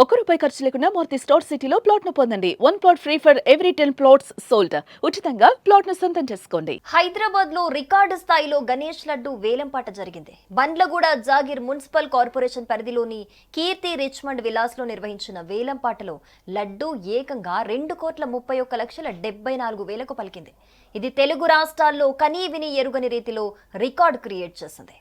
ఒక్క రూపాయి ఖర్చు లేకుండా మూర్తి స్టోర్ సిటీలో ప్లాట్ను పొందండి. One plot free for every ten plots sold ఉచితంగా ప్లాట్ను సొంతం చేసుకోండి. హైదరాబాద్లో రికార్డు స్థాయిలో గణేష్ లడ్డు వేలంపాట జరిగింది. బండ్లగూడ జాగీర్ మున్సిపల్ కార్పొరేషన్ పరిధిలోని కీర్తి రిచ్మండ్ విలాస్లో నిర్వహించిన వేలంపాటలో లడ్డు ఏకంగా రెండు కోట్ల ముప్పై ఒక్క లక్షల డెబ్బై నాలుగు వేలకు పలికింది. ఇది తెలుగు రాష్ట్రాల్లో కనీ విని ఎరుగని రీతిలో రికార్డు క్రియేట్ చేసింది.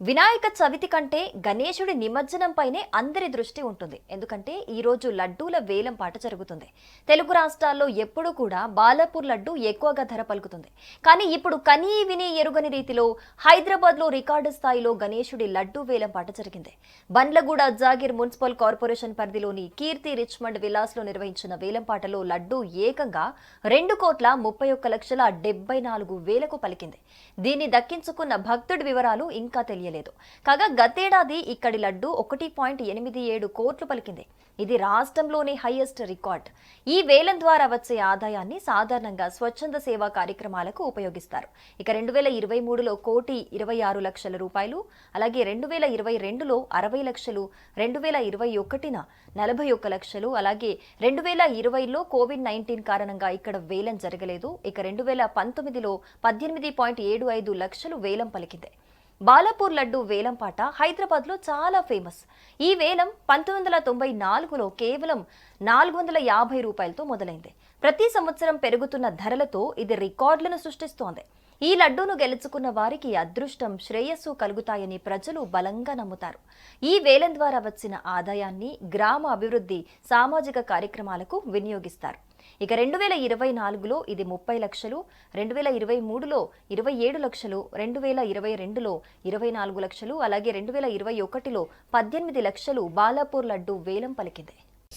వినాయక చవితి కంటే గణేశుడి నిమజ్జనంపైనే అందరి దృష్టి ఉంటుంది. ఎందుకంటే ఈ రోజు లడ్డూల వేలం పాట జరుగుతుంది. తెలుగు రాష్ట్రాల్లో ఎప్పుడూ కూడా బాలాపూర్ లడ్డు ఎక్కువగా ధర పలుకుతుంది. కానీ ఇప్పుడు కనీ విని ఎరుగని రీతిలో హైదరాబాద్లో రికార్డు స్థాయిలో గణేశుడి లడ్డు వేలం పాట జరిగింది. బండ్లగూడ జాగీర్ మున్సిపల్ కార్పొరేషన్ పరిధిలోని కీర్తి రిచ్మండ్ విలాస్లో నిర్వహించిన వేలంపాటలో లడ్డు ఏకంగా రెండు కోట్ల ముప్పై ఒక్క లక్షల డెబ్బై నాలుగు వేలకు పలికింది. దీన్ని దక్కించుకున్న భక్తుడి వివరాలు ఇంకా తెలియదు తెలియలేదు. కాగా గతేడాది ఇక్కడి లడ్డు ఒకటి పాయింట్ ఎనిమిది ఏడు కోట్లు పలికింది. ఇది రాష్ట్రంలోని హైయెస్ట్ రికార్డ్. ఈ వేలం ద్వారా వచ్చే ఆదాయాన్ని సాధారణంగా స్వచ్ఛంద సేవా కార్యక్రమాలకు ఉపయోగిస్తారు. ఇక రెండు వేల ఇరవై మూడులో కోటి ఇరవై ఆరు లక్షల రూపాయలు అలాగే రెండు వేల ఇరవై రెండులో అరవై లక్షలు రెండు వేల ఇరవై ఒకటిన నలభై ఒక్క లక్షలు అలాగే రెండు వేల ఇరవైలో కోవిడ్ నైన్టీన్ కారణంగా ఇక్కడ వేలం జరగలేదు. ఇక రెండు వేల పంతొమ్మిదిలో పద్దెనిమిది పాయింట్ ఏడు ఐదు లక్షలు వేలం పలికింది. బాలాపూర్ లడ్డు వేలం పాట హైదరాబాద్లో చాలా ఫేమస్. ఈ వేలం పంతొమ్మిది వందల తొంభై నాలుగులో కేవలం నాలుగు వందల యాభై రూపాయలతో మొదలైంది. ప్రతి సంవత్సరం పెరుగుతున్న ధరలతో ఇది రికార్డులను సృష్టిస్తోంది. ఈ లడ్డూను గెలుచుకున్న వారికి అదృష్టం శ్రేయస్సు కలుగుతాయని ప్రజలు బలంగా నమ్ముతారు. ఈ వేలం ద్వారా వచ్చిన ఆదాయాన్ని గ్రామ అభివృద్ధి సామాజిక కార్యక్రమాలకు వినియోగిస్తారు. ఇక రెండు వేల ఇరవై నాలుగులో ఇది ముప్పై లక్షలు రెండు వేల ఇరవై మూడులో ఇరవై ఏడు లక్షలు రెండు వేల ఇరవై రెండులో ఇరవై నాలుగు లక్షలు అలాగే రెండు వేల ఇరవై ఒకటిలో పద్దెనిమిది లక్షలు బాలాపూర్ లడ్డు వేలం పలికింది.